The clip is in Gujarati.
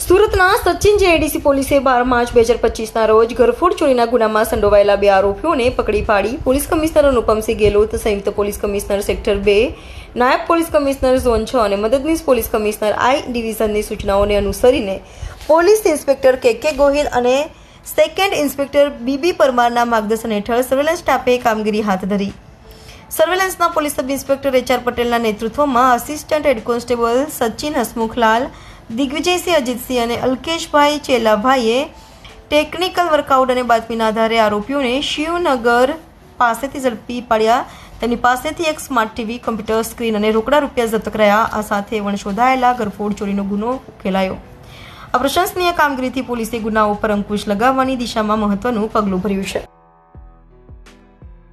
સુરતના સચિન જેડીસી પોલીસે બાર માર્ચ બે હજાર પચીસના રોજ ગરફોડ ચોરીના ગુનામાં સંડોવાયેલા બે આરોપીઓને પકડી પાડી પોલીસ કમિશનર અનુપમસિંહ ગેહલોત સંયુક્ત પોલીસ કમિશનર સેક્ટર બે, નાયબ પોલીસ કમિશનર ઝોન છ અને મદદનીશ પોલીસ કમિશનર આઈ ડિવિઝનની સૂચનાઓને અનુસરીને પોલીસ ઇન્સ્પેક્ટર કે કે ગોહિલ અને સેકન્ડ ઇન્સ્પેક્ટર બીબી પરમારના માર્ગદર્શન હેઠળ સર્વેલન્સ સ્ટાફે કામગીરી હાથ ધરી. સર્વેલન્સના પોલીસ સબ ઇન્સ્પેક્ટર એચઆર પટેલના નેતૃત્વમાં assistant head constable Sachin Hasmukhlal, Digvijaysinh Ajitsinh અને અલ્કેશભાઈ ચેલાભાઈએ ટેકનિકલ વર્કઆઉટ અને બાતમીના આધારે આરોપીઓને શિવનગર પાસેથી ઝડપી પાડ્યા. તેની પાસેથી એક સ્માર્ટ ટીવી કમ્પ્યુટર સ્ક્રીન અને રોકડા રૂપિયા જપ્ત કરાયા આ સાથે વણશોધાયેલા ગરફોડ ચોરીનો ગુનો ઉકેલાયો આ પ્રશંસનીય કામગીરીથી પોલીસે ગુનાઓ પર અંકુશ લગાવવાની દિશામાં મહત્વનું પગલું ભર્યું છે.